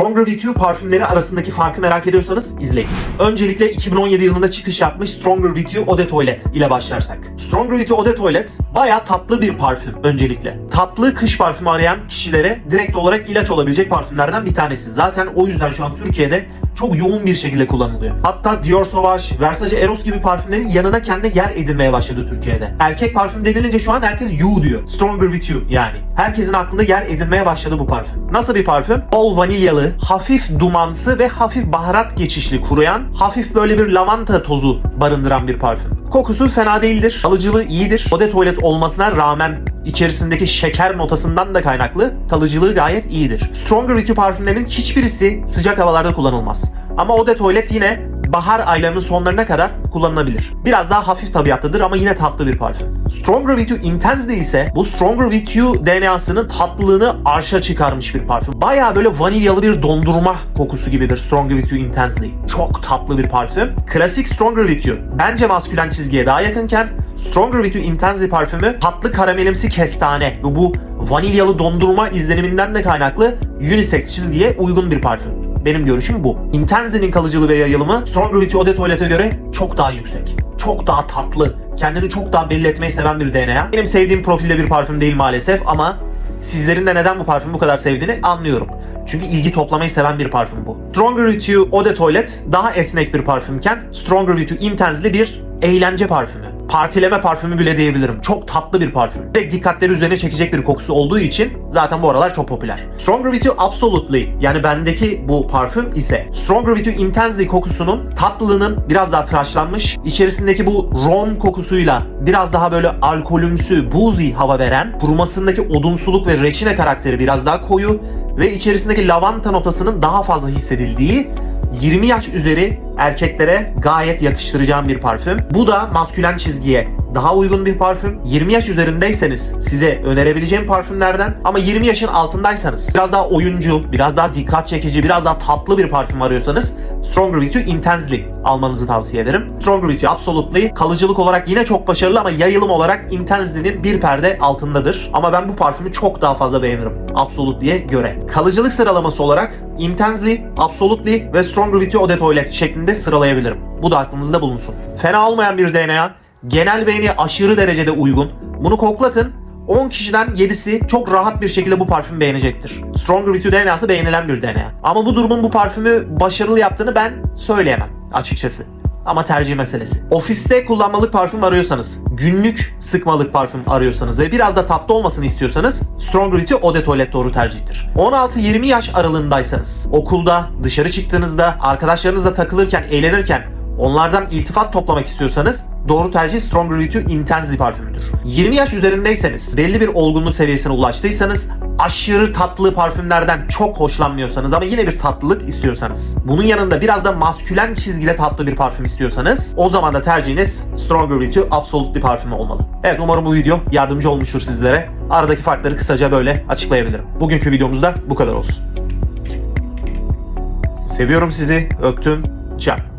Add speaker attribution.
Speaker 1: Stronger with You parfümleri arasındaki farkı merak ediyorsanız izleyin. Öncelikle 2017 yılında çıkış yapmış Stronger with You Eau de ile başlarsak. Stronger with You Eau de bayağı tatlı bir parfüm öncelikle. Tatlı kış parfümü arayan kişilere direkt olarak ilaç olabilecek parfümlerden bir tanesi. Zaten o yüzden şu an Türkiye'de çok yoğun bir şekilde kullanılıyor. Hatta Dior Sauvage, Versace Eros gibi parfümlerin yanına kendi yer edinmeye başladı Türkiye'de. Erkek parfüm denilince şu an herkes you diyor. Stronger with you yani. Herkesin aklında yer edinmeye başladı bu parfüm. Nasıl bir parfüm? Bol vanilyalı, hafif dumansı ve hafif baharat geçişli kuruyan, hafif böyle bir lavanta tozu barındıran bir parfüm. Kokusu fena değildir. Alıcılığı iyidir. Eau de tuvalet olmasına rağmen içerisindeki şeker notasından da kaynaklı kalıcılığı gayet iyidir. Stronger You parfümlerinin hiçbirisi sıcak havalarda kullanılmaz. Ama Eau de Toilette yine bahar aylarının sonlarına kadar kullanılabilir. Biraz daha hafif tabiattadır ama yine tatlı bir parfüm. Stronger With You Intense'de ise bu Stronger With You DNA'sının tatlılığını arşa çıkarmış bir parfüm. Baya böyle vanilyalı bir dondurma kokusu gibidir Stronger With You Intensely. Çok tatlı bir parfüm. Klasik Stronger With You bence maskülen çizgiye daha yakınken Stronger With You Intensely parfümü tatlı karamelimsi kestane ve bu vanilyalı dondurma izleniminden de kaynaklı unisex çizgiye uygun bir parfüm. Benim görüşüm bu. Intense'nin kalıcılığı ve yayılımı Eau de Toilette'e göre çok daha yüksek. Çok daha tatlı. Kendini çok daha belli etmeyi seven bir DNA. Benim sevdiğim profilde bir parfüm değil maalesef ama sizlerin de neden bu parfümü bu kadar sevdiğini anlıyorum. Çünkü ilgi toplamayı seven bir parfüm bu. Stronger With You Eau de Toilette daha esnek bir parfümken Stronger With You Intense'li bir eğlence parfümü. Partileme parfümü bile diyebilirim. Çok tatlı bir parfüm. Direkt dikkatleri üzerine çekecek bir kokusu olduğu için zaten bu aralar çok popüler. Stronger With You Absolutely yani bendeki bu parfüm ise Stronger With You Intensely kokusunun tatlılığının biraz daha tıraşlanmış, içerisindeki bu rom kokusuyla biraz daha böyle alkolümsü, boozy hava veren, kurumasındaki odunsuluk ve reçine karakteri biraz daha koyu ve içerisindeki lavanta notasının daha fazla hissedildiği 20 yaş üzeri erkeklere gayet yakıştıracağım bir parfüm. Bu da maskülen çizgiye daha uygun bir parfüm. 20 yaş üzerindeyseniz size önerebileceğim parfümlerden ama 20 yaşın altındaysanız biraz daha oyuncu, biraz daha dikkat çekici, biraz daha tatlı bir parfüm arıyorsanız Stronger With You Intensely almanızı tavsiye ederim. Stronger With You Absolutely kalıcılık olarak yine çok başarılı ama yayılım olarak Intensely'nin bir perde altındadır. Ama ben bu parfümü çok daha fazla beğenirim Absolutely'ye göre. Kalıcılık sıralaması olarak Intensely, Absolutely ve Stronger With You Eau de Toilette şeklinde sıralayabilirim. Bu da aklınızda bulunsun. Fena olmayan bir DNA, genel beğeniye aşırı derecede uygun. Bunu koklatın. 10 kişiden 7'si çok rahat bir şekilde bu parfümü beğenecektir. Stronger With You DNA'sı beğenilen bir DNA. Ama bu durumun bu parfümü başarılı yaptığını ben söyleyemem açıkçası. Ama tercih meselesi. Ofiste kullanmalık parfüm arıyorsanız, günlük sıkmalık parfüm arıyorsanız ve biraz da tatlı olmasını istiyorsanız Stronger With You Eau de Toilette doğru tercihtir. 16-20 yaş aralığındaysanız, okulda, dışarı çıktığınızda, arkadaşlarınızla takılırken, eğlenirken onlardan iltifat toplamak istiyorsanız doğru tercih Stronger With You Intensely parfümüdür. 20 yaş üzerindeyseniz, belli bir olgunluk seviyesine ulaştıysanız, aşırı tatlı parfümlerden çok hoşlanmıyorsanız ama yine bir tatlılık istiyorsanız, bunun yanında biraz da maskülen çizgide tatlı bir parfüm istiyorsanız, o zaman da tercihiniz Stronger With You Absolutely parfümü olmalı. Evet umarım bu video yardımcı olmuştur sizlere. Aradaki farkları kısaca böyle açıklayabilirim. Bugünkü videomuzda bu kadar olsun. Seviyorum sizi. Öptüm. Ciao.